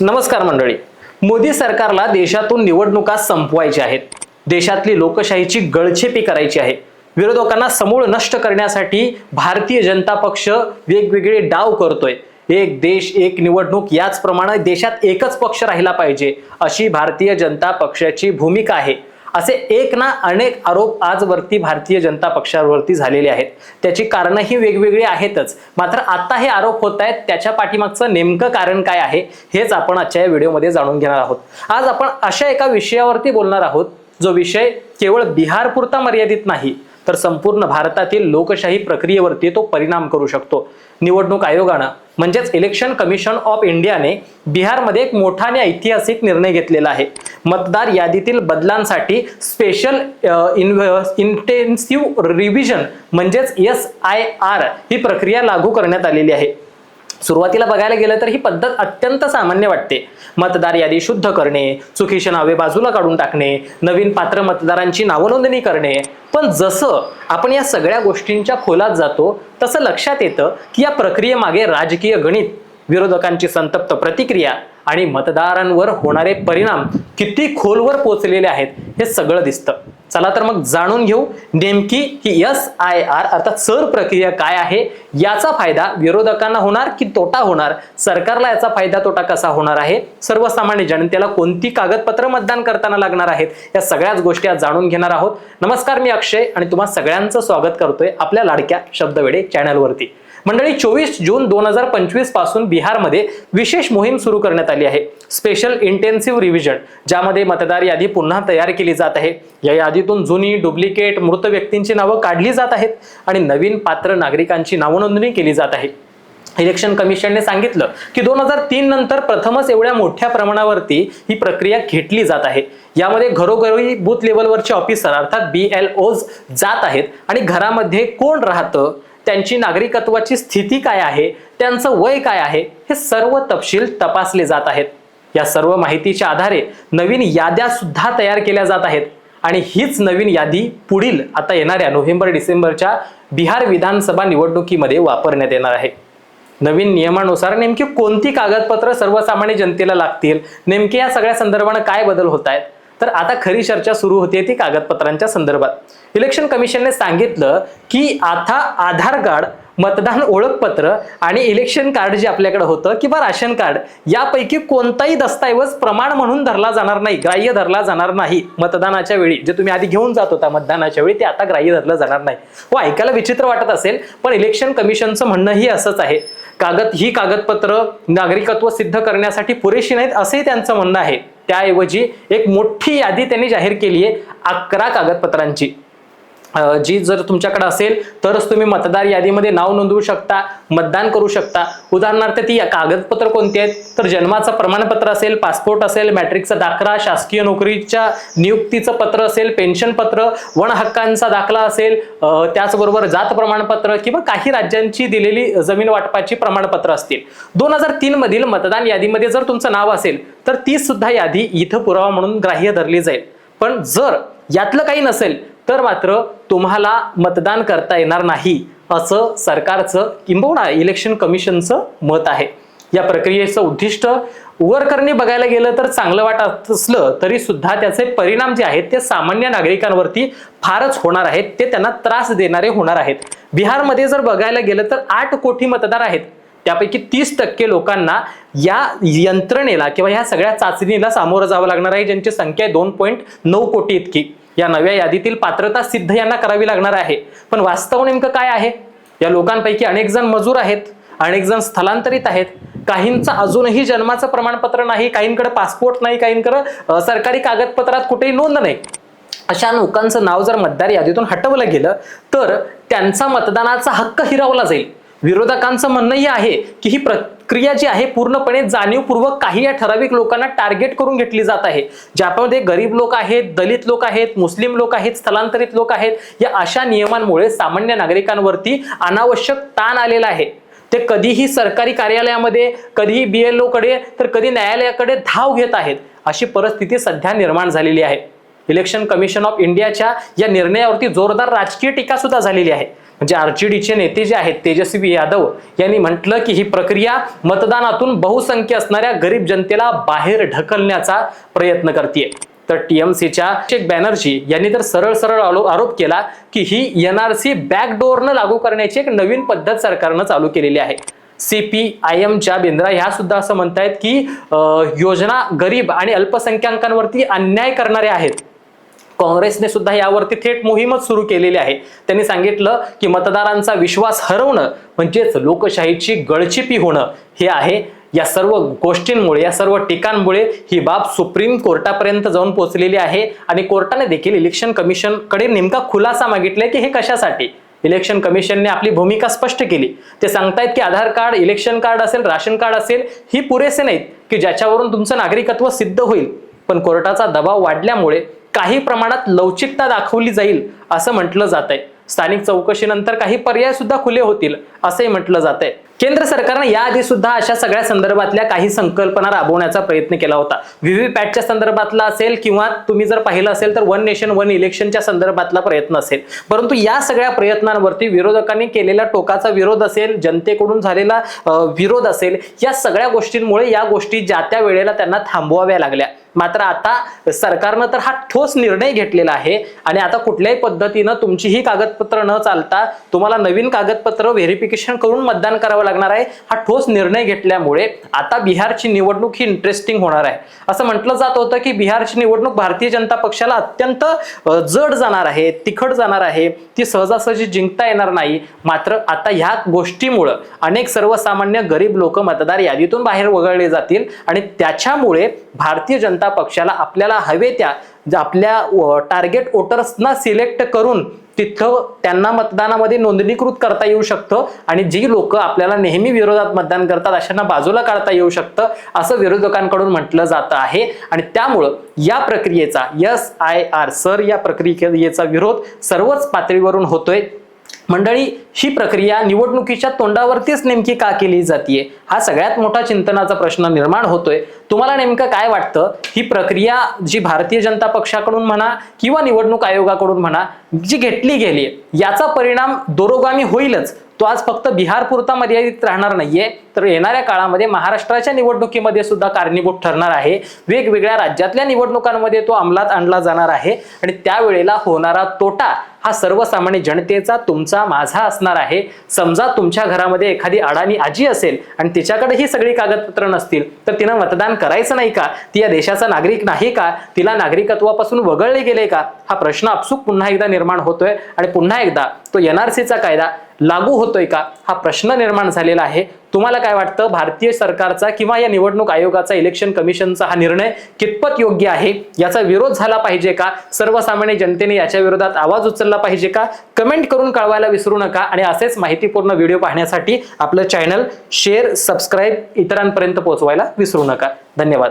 नमस्कार मंडळी. मोदी सरकारला देशातून निवडणुका संपवायच्या आहेत. देशातली लोकशाहीची गळछेपी करायची आहे. विरोधकांना समूळ नष्ट करण्यासाठी भारतीय जनता पक्ष वेगवेगळे डाव करतोय. एक देश एक निवडणूक याचप्रमाणे देशात एकच पक्ष राहिला पाहिजे अशी भारतीय जनता पक्षाची भूमिका आहे. असे एक ना अनेक आरोप आजवरती भारतीय जनता पक्षावरती झालेले आहेत. त्याची कारणंही वेगवेगळी आहेतच. मात्र आता हे आरोप होत आहेत त्याच्या पाठीमागचं नेमकं कारण काय आहे हेच आपण आजच्या या व्हिडिओमध्ये जाणून घेणार आहोत. आज आपण अशा एका विषयावरती बोलणार आहोत जो विषय केवळ बिहार पुरता मर्यादित नाही तर संपूर्ण भारतातील लोकशाही प्रक्रियेवरती तो परिणाम करू शकतो. निवडणूक आयोगानं म्हणजेच इलेक्शन कमिशन ऑफ इंडियाने बिहारमध्ये एक मोठा आणि ऐतिहासिक निर्णय घेतलेला आहे. मतदार यादीतील बदलांसाठी स्पेशल इंटेन्सिव्ह रिव्हिजन म्हणजेच एस आय आर ही प्रक्रिया लागू करण्यात आलेली आहे. सुरुवातीला बघायला गेलं तर ही पद्धत अत्यंत सामान्य वाटते. मतदार यादी शुद्ध करणे चुकीचे नावे बाजूला काढून टाकणे नवीन पात्र मतदारांची नावनोंदणी करणे. पण जसं आपण या सगळ्या गोष्टींच्या खोलात जातो तसं लक्षात येतं की या प्रक्रियेमागे राजकीय गणित विरोधकांची संतप्त प्रतिक्रिया आणि मतदारांवर होणारे परिणाम किती खोलवर पोचलेले आहेत हे सगळं दिसतं. चला तर मग जाणून घेऊ नेमकी ही एस आय आर अर्थात सर प्रक्रिया काय आहे याचा फायदा विरोधकांना होणार की तोटा होणार? सरकारला याचा फायदा तोटा कसा होणार आहे? सर्वसामान्य जनतेला कोणती कागदपत्र मतदान करताना लागणार आहेत? या सगळ्याच गोष्टी आज जाणून घेणार आहोत. नमस्कार मी अक्षय आणि तुम्हा सगळ्यांचं स्वागत करतोय आपल्या लाडक्या शब्दवेडे चॅनलवरती मंडळी चोवीस जून दोन हजार पंचवीसपासून बिहारमध्ये विशेष मोहीम सुरू करण्यात आली आहे. स्पेशल इंटेन्सिव्ह रिव्हिजन ज्यामध्ये मतदार यादी पुन्हा तयार केली जात आहे. या यादीतून जुनी डुप्लिकेट मृत व्यक्तींची नावं काढली जात आहेत आणि नवीन पात्र नागरिकांची नावनोंदणी केली जात आहे. इलेक्शन कमिशनने सांगितलं की दोन हजार तीन नंतर प्रथमच एवढ्या मोठ्या प्रमाणावरती ही प्रक्रिया घेतली जात आहे. यामध्ये घरोघरी बूथ लेवलवरचे ऑफिसर अर्थात बी एल ओज जात आहेत आणि घरामध्ये कोण राहतं त्यांची नागरिकत्वाची स्थिती काय आहे त्यांचं वय काय आहे हे सर्व तपशील तपासले जात आहेत. या सर्व माहितीच्या आधारे नवीन याद्या सुद्धा तयार केल्या जात आहेत. आणि हीच नवीन यादी पुढील आता येणाऱ्या नोव्हेंबर डिसेंबरच्या बिहार विधानसभा निवडणुकीमध्ये वापरण्यात येणार आहे. नवीन नियमानुसार नेमकी कोणती कागदपत्र सर्वसामान्य जनतेला लागतील? नेमके या सगळ्या संदर्भानं काय बदल होत आहेत? तर आता खरी चर्चा सुरू होते ती कागदपत्रांच्या संदर्भात. इलेक्शन कमिशनने सांगितलं की आता आधार कार्ड मतदान ओळखपत्र आणि इलेक्शन कार्ड जे आपल्याकडे होतं किंवा राशन कार्ड यापैकी कोणताही दस्तऐवज प्रमाण म्हणून धरला जाणार नाही ग्राह्य धरला जाणार नाही. मतदानाच्या वेळी जे तुम्ही आधी घेऊन जात होता मतदानाच्या वेळी ते आता ग्राह्य धरलं जाणार नाही. हो ऐकायला विचित्र वाटत असेल पण इलेक्शन कमिशनचं म्हणणंही असंच आहे. कागद ही कागदपत्र नागरिकत्व सिद्ध करण्यासाठी पुरेशी नाहीत असंही त्यांचं म्हणणं आहे. त्याऐवजी एक मोठी यादी त्यांनी जाहीर केली आहे अकरा कागदपत्रांची. जी जर तुमच्याकडे असेल तरच तुम्ही मतदार यादीमध्ये नाव नोंदवू शकता मतदान करू शकता. उदाहरणार्थ ती कागदपत्र कोणती आहेत? तर जन्माचं प्रमाणपत्र असेल पासपोर्ट असेल मॅट्रिकचा दाखला शासकीय नोकरीच्या नियुक्तीचं पत्र असेल पेन्शन पत्र वन हक्कांचा दाखला असेल त्याचबरोबर जात प्रमाणपत्र किंवा काही राज्यांची दिलेली जमीन वाटपाची प्रमाणपत्र असतील. दोन हजार तीन मधील मतदान यादीमध्ये जर तुमचं नाव असेल तर ती सुद्धा यादी इथं पुरावा म्हणून ग्राह्य धरली जाईल. पण जर यातलं काही नसेल तर मात्र तुम्हाला मतदान करता येणार नाही असं सरकारचं किंबहुना इलेक्शन कमिशनचं मत आहे. या प्रक्रियेचं उद्दिष्ट उवरकरणी बघायला गेलं तर चांगलं वाटत असलं तरी सुद्धा त्याचे परिणाम जे आहेत ते सामान्य नागरिकांवरती फारच होणार आहेत. ते त्यांना त्रास देणारे होणार आहेत. बिहारमध्ये जर बघायला गेलं तर आठ कोटी मतदार आहेत. त्यापैकी तीस टक्के लोकांना या यंत्रणेला किंवा ह्या सगळ्या चाचणीला सामोरं जावं लागणार आहे ज्यांची संख्या आहे दोन पॉईंट नऊ कोटी इतकी. या नव्या यादीतील पात्रता सिद्ध यांना करावी लागणार आहे. पण वास्तव नेमकं काय आहे? या लोकांपैकी अनेक जण मजूर आहेत अनेक जण स्थलांतरित आहेत. काहींचं अजूनही जन्माचं प्रमाणपत्र नाही काहींकडे पासपोर्ट नाही काहींकडे सरकारी कागदपत्रात कुठेही नोंद नाही. अशा लोकांचं नाव जर मतदार यादीतून हटवलं गेलं तर त्यांचा मतदानाचा हक्क हिरावला जाईल. विरोधकांचं म्हणणंही आहे की ही प्रक्रिया जी आहे पूर्णपणे जाणीवपूर्वक काही या ठराविक लोकांना टार्गेट करून घेतली जात आहे. ज्यामध्ये गरीब लोक आहेत दलित लोक आहेत मुस्लिम लोक आहेत स्थलांतरित लोक आहेत या अशा नियमांमुळे सामान्य नागरिकांवरती अनावश्यक ताण आलेला आहे. ते कधीही सरकारी कार्यालयामध्ये कधीही बीएलओ कडे तर कधी न्यायालयाकडे धाव घेत आहेत अशी परिस्थिती सध्या निर्माण झालेली आहे. इलेक्शन कमिशन ऑफ इंडियाच्या या निर्णयावरती जोरदार राजकीय टीका सुद्धा झालेली आहे. म्हणजे आरजेडीचे नेते जे आहेत तेजस्वी यादव यांनी म्हटलं की ही प्रक्रिया मतदानातून बहुसंख्य असणाऱ्या गरीब जनतेला बाहेर ढकलण्याचा प्रयत्न करते तर टीएमसीच्या शेख बॅनर्जी यांनी तर सरळ सरळ आरोप केला की ही एनआरसी बॅकडोअरनं लागू करण्याची एक नवीन पद्धत सरकारनं चालू केलेली आहे. सीपीआयएमच्या बेंद्रा ह्या सुद्धा असं म्हणतायत की योजना गरीब आणि अल्पसंख्याकांवरती अन्याय करणाऱ्या आहेत. काँग्रेसने सुद्धा यावरती थेट मोहीमच सुरू केलेली आहे. त्यांनी सांगितलं की मतदारांचा विश्वास हरवणं म्हणजेच लोकशाहीची गळचिपी होणं हे आहे. या सर्व गोष्टींमुळे या सर्व टीकांमुळे ही बाब सुप्रीम कोर्टापर्यंत जाऊन पोहोचलेली आहे आणि कोर्टाने देखील इलेक्शन कमिशनकडे नेमका खुलासा मागितलाय की हे कशासाठी? इलेक्शन कमिशनने आपली भूमिका स्पष्ट केली. ते सांगतायत की आधार कार्ड इलेक्शन कार्ड असेल राशन कार्ड असेल ही पुरेसे नाहीत की ज्याच्यावरून तुमचं नागरिकत्व सिद्ध होईल. पण कोर्टाचा दबाव वाढल्यामुळे काही प्रमाणात लवचिकता दाखवली जाईल असं म्हटलं जात आहे स्थानिक चौकशीनंतर काही पर्याय सुद्धा खुले होतील. असंही म्हटलं जात आहे केंद्र सरकारनं याआधी सुद्धा अशा सगळ्या संदर्भातल्या काही संकल्पना राबवण्याचा प्रयत्न केला होता. व्हीव्हीपॅटच्या संदर्भातला असेल किंवा तुम्ही जर पाहिलं असेल तर वन नेशन वन इलेक्शनच्या संदर्भातला प्रयत्न असेल. परंतु या सगळ्या प्रयत्नांवरती विरोधकांनी केलेला टोकाचा विरोध असेल जनतेकडून झालेला विरोध असेल या सगळ्या गोष्टींमुळे या गोष्टी ज्या त्या वेळेला त्यांना थांबवाव्या लागल्या. मात्र आता सरकारनं तर हा ठोस निर्णय घेतलेला आहे आणि आता कुठल्याही पद्धतीनं तुमची ही कागदपत्र न चालता तुम्हाला नवीन कागदपत्र व्हेरिफिकेशन करून मतदान करावं लागणार आहे. हा ठोस निर्णय घेतल्यामुळे आता बिहारची निवडणूक ही इंटरेस्टिंग होणार आहे. असं म्हटलं जात होतं की बिहारची निवडणूक भारतीय जनता पक्षाला अत्यंत जड जाणार आहे तिखट जाणार आहे ती सहजासहजी जिंकता येणार नाही. मात्र आता ह्या गोष्टीमुळं अनेक सर्वसामान्य गरीब लोक मतदार यादीतून बाहेर वगळले जातील आणि त्याच्यामुळे भारतीय जनता पक्षाला आपल्याला हवे त्या आपल्या टार्गेट वोटर्सना सिलेक्ट करून तिथं त्यांना मतदानामध्ये नोंदणीकृत करता येऊ शकतं आणि जी लोक आपल्याला नेहमी विरोधात मतदान करतात अशांना बाजूला काढता येऊ शकतं असं विरोधकांकडून म्हटलं जातं आहे. आणि त्यामुळं या प्रक्रियेचा एस आय आर सर या प्रक्रियेचा विरोध सर्वच पातळीवरून होतोय. मंडळी ही प्रक्रिया निवडणुकीच्या तोंडावरतीच नेमकी का केली जाते हा सगळ्यात मोठा चिंतनाचा प्रश्न निर्माण होतोय. तुम्हाला नेमकं काय वाटतं? ही प्रक्रिया जी भारतीय जनता पक्षाकडून म्हणा किंवा निवडणूक आयोगाकडून म्हणा जी घेतली गेली याचा परिणाम दोरोगामी होईलच. तो आज फक्त बिहार पुरता मर्यादित राहणार नाहीये. तर येणाऱ्या काळामध्ये महाराष्ट्राच्या निवडणुकीमध्ये सुद्धा कारणीभूत ठरणार आहे. वेगवेगळ्या राज्यातल्या निवडणुकांमध्ये तो अंमलात आणला जाणार आहे. आणि त्यावेळेला होणारा तोटा हा सर्वसामान्य जनतेचा तुमचा माझा असणार आहे. समजा तुमच्या घरामध्ये एखादी अडाणी आजी असेल आणि तिच्याकडे ही सगळी कागदपत्र नसतील तर तिनं मतदान करायचं नाही का? ती या देशाचा नागरिक नाही का? तिला नागरिकत्वापासून वगळले गेले का? हा प्रश्न आपसूक पुन्हा एकदा निर्माण होतोय आणि पुन्हा एकदा तो एनआरसीचा कायदा लागू होतोय का? हा प्रश्न निर्माण झालेला आहे. तुम्हाला काय वाटतं? भारतीय सरकारचा किंवा या निवडणूक आयोगाचा इलेक्शन कमिशनचा हा निर्णय कितपत योग्य आहे? याचा विरोध झाला पाहिजे का? सर्वसामान्य जनतेने याच्या विरोधात आवाज उचलला पाहिजे का? कमेंट करून कळवायला विसरू नका आणि असेच माहितीपूर्ण व्हिडिओ पाहण्यासाठी आपलं चॅनल शेअर सबस्क्राईब इतरांपर्यंत पोहोचवायला विसरू नका. धन्यवाद.